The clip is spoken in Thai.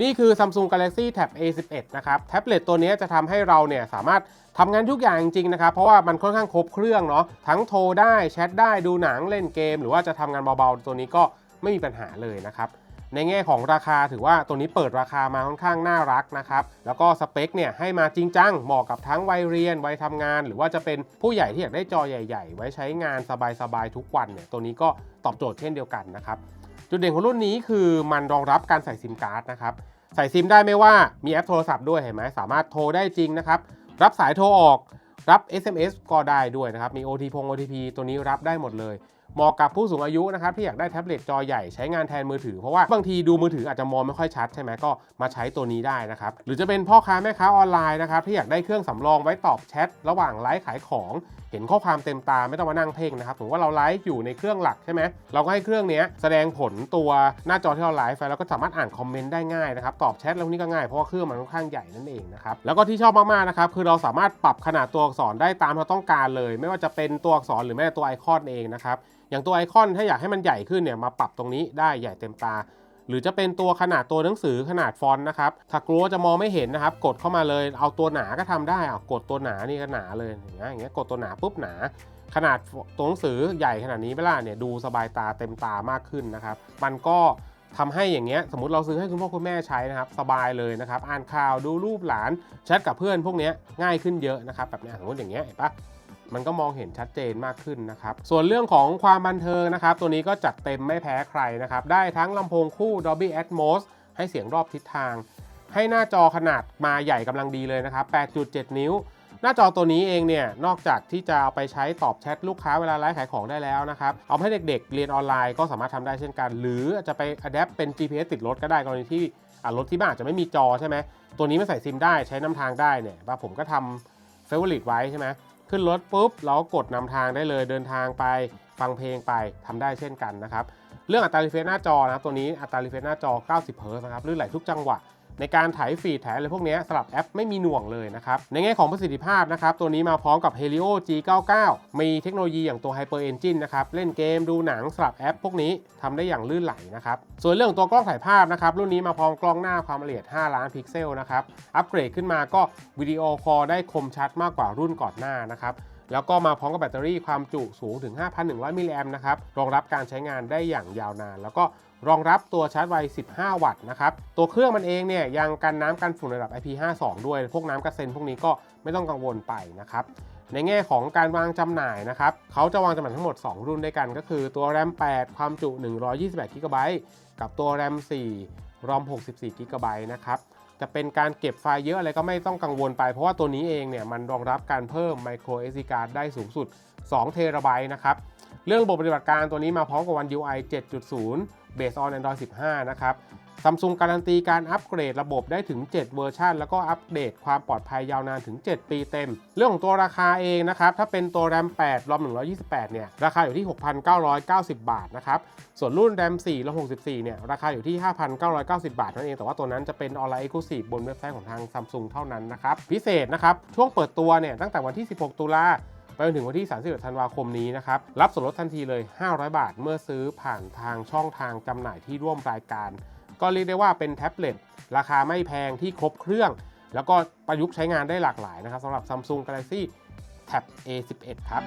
นี่คือ Samsung Galaxy Tab A11 นะครับแท็บเล็ตตัวนี้จะทำให้เราเนี่ยสามารถทำงานทุกอย่างจริงๆนะครับ เพราะว่ามันค่อนข้างครบเครื่องเนาะทั้งโทรได้แชทได้ดูหนังเล่นเกม หรือว่าจะทำงานเบาๆ ตัวนี้ก็ไม่มีปัญหาเลยนะครับในแง่ของราคาถือว่าตัวนี้เปิดราคามาค่อนข้างน่ารักนะครับ แล้วก็สเปคเนี่ยให้มาจริงจัง เหมาะกับทั้งวัยเรียน วัยทำงาน หรือว่าจะเป็นผู้ใหญ่ที่อยากได้จอใหญ่ ๆ ไว้ใช้งานสบายๆทุกวันเนี่ยตัวนี้ก็ตอบโจทย์เช่นเดียวกันนะครับ จุดเด่นของรุ่นนี้คือมันรองรับการใส่ซิมการ์ดนะครับ ใส่ซิมได้ไม่ว่ามีแอปโทรศัพท์ด้วยเห็นไหมสามารถโทรได้จริงนะครับ รับสายโทรออกรับ SMS ก็ได้ด้วยนะครับ มี OT พง OTP ตัวนี้รับได้หมดเลย เหมาะกับผู้สูงอายุนะครับที่อยากได้แท็บเล็ตจอใหญ่ใช้งานแทนมือถือ เพราะว่าบางทีดูมือถืออาจจะมองไม่ค่อยชัดใช่ไหมก็มาใช้ตัวนี้ได้นะครับหรือจะเป็นพ่อค้าแม่ค้าออนไลน์นะครับที่อยากได้เครื่องสำรองไว้ตอบแชทระหว่างไลฟ์ขายของ เห็นข้อความเต็มตาไม่ต้องมานั่งเพ่งนะครับสมว่าเราไลฟ์อยู่ในเครื่องหลักใช่ไหมเราก็ให้เครื่องนี้แสดงผลตัวหน้าจอที่เราไลฟ์ไปแล้วก็สามารถอ่านคอมเมนต์ได้ง่ายนะครับตอบแชทแล้วนี่ก็ง่ายเพราะว่าเครื่องมันค่อนข้างใหญ่นั่นเองนะครับแล้วก็ที่ชอบมากๆนะครับคือเราสามารถปรับขนาดตัวอักษรได้ตามเราต้องการเลย ไม่ว่าจะเป็นตัวอักษรหรือแม้แต่ตัวไอคอนเองนะครับอย่างตัวไอคอนถ้าอยากให้มันใหญ่ขึ้นเนี่ยมาปรับตรงนี้ได้ใหญ่เต็มตา หรือจะเป็นตัวขนาดตัวหนังสือขนาดฟอนต์นะครับ ถ้ากลัวจะมองไม่เห็นนะครับ กดเข้ามาเลยเอาตัวหนาก็ทำได้เอากดตัวหนานี่ก็หนาเลยอย่างเงี้ยอย่างเงี้ยกดตัวหนาปุ๊บหนา ขนาดตัวหนังสือใหญ่ขนาดนี้เวลาเนี่ยดูสบายตาเต็มตามากขึ้นนะครับ มันก็ทำให้อย่างเงี้ยสมมติเราซื้อให้คุณพ่อคุณแม่ใช้นะครับ สบายเลยนะครับ อ่านข่าวดูรูปหลานแชทกับเพื่อนพวกเนี้ยง่ายขึ้นเยอะนะครับแบบเนี้ยสมมติอย่างเงี้ยเห็นปะ มันก็มองเห็นชัดเจนมากขึ้นนะครับ ส่วนเรื่องของความบันเทิงนะครับ ตัวนี้ก็จัดเต็มไม่แพ้ใครนะครับ ได้ทั้งลำโพงคู่ Dolby Atmos ให้เสียงรอบทิศทาง ให้หน้าจอขนาดมาใหญ่กำลังดีเลยนะครับ 8.7 นิ้ว หน้าจอตัวนี้เองเนี่ย นอกจากที่จะเอาไปใช้ตอบแชทลูกค้าเวลาไลฟ์ขายของได้แล้วนะครับ เอาให้เด็กๆ เรียนออนไลน์ก็สามารถทำได้เช่นกัน หรือจะไปอัดแอปเป็น GPS ติดรถก็ได้กรณีที่รถที่บ้านอาจจะไม่มีจอใช่ไหมตัวนี้ไม่ใส่ซิมได้ใช้นำทางได้เนี่ยว่าผมก็ทำเฟเวอร์ลิตไว้ใช่ไหม ขึ้นรถปุ๊บเราก็กดนำทางได้เลยเดินทางไปฟังเพลงไปทำได้เช่นกันนะครับ เรื่องอัตรารีเฟรชหน้าจอนะครับตัวนี้อัตรารีเฟรชหน้าจอ 90 เฮิร์ตซ์นะครับลื่นไหลทุกจังหวะ ในการถ่ายฟีดถ่ายอะไรพวกนี้สลับแอปไม่มีหน่วงเลยนะครับ ในแง่ของประสิทธิภาพนะครับ ตัวนี้มาพร้อมกับ Helio G99 มีเทคโนโลยีอย่างตัว Hyper Engine นะครับ เล่นเกมดูหนังสลับแอป พวกนี้ทำได้อย่างลื่นไหลนะครับ ส่วนเรื่องตัวกล้องถ่ายภาพนะครับ รุ่นนี้มาพร้อมกล้องหน้าความละเอียด 5 ล้านพิกเซลนะครับ อัปเกรดขึ้นมาก็วิดีโอคอลได้คมชัดมากกว่ารุ่นก่อนหน้านะครับ แล้วก็มาพร้อมกับแบตเตอรี่ความจุสูงถึง 5,100 มิลลิแอมป์นะครับ รองรับการใช้งานได้อย่างยาวนาน แล้วก็รองรับตัวชาร์จไว 15 วัตต์นะครับ ตัวเครื่องมันเองเนี่ยยังกันน้ำกันฝุ่นระดับ IP52 ด้วย พวกน้ำกระเซ็นพวกนี้ก็ไม่ต้องกังวลไปนะครับในแง่ของการวางจำหน่ายนะครับ เขาจะวางจำหน่ายทั้งหมด 2 รุ่นด้วยกัน ก็คือตัว RAM 8 ความจุ 128 g b กับตัว RAM 4 ROM 64 g b นะครับ จะเป็นการเก็บไฟล์เยอะอะไรก็ไม่ต้องกังวลไป เพราะว่าตัวนี้เองเนี่ยมันรองรับการเพิ่ม micro SD card ได้สูงสุด2เทราไบต์นะครับ เรื่องระบบปฏิบัติการตัวนี้มาพร้อมกับ One UI 7.0 Based on Android 15 นะครับซัมซุงการันตีการอัปเกรดระบบได้ถึง 7 เวอร์ชันแล้วก็อัปเดตความปลอดภัยยาวนานถึง 7 ปีเต็ม เรื่องของตัวราคาเองนะครับ ถ้าเป็นตัว RAM 8 ROM 128 เนี่ย ราคาอยู่ที่ 6,990 บาทนะครับ ส่วนรุ่น RAM 4 ROM 64 เนี่ย ราคาอยู่ที่ 5,990 บาทนั่นเอง แต่ว่าตัวนั้นจะเป็นออนไลน์ Exclusive บนเว็บไซต์ของทางซัมซุงเท่านั้นนะครับ พิเศษนะครับ ช่วงเปิดตัวเนี่ย ตั้งแต่วันที่ 16 ตุลา ไปจนถึงวันที่ 31 ธันวาคมนี้นะครับ รับส่วนลดทันทีเลย 500 บาท เมื่อซื้อผ่านทางช่องทางจำหน่ายที่ร่วมรายการ ก็เรียกได้ว่าเป็นแท็บเล็ตราคาไม่แพงที่ครบเครื่อง แล้วก็ประยุกต์ใช้งานได้หลากหลายนะครับสำหรับ Samsung Galaxy Tab A11 ครับ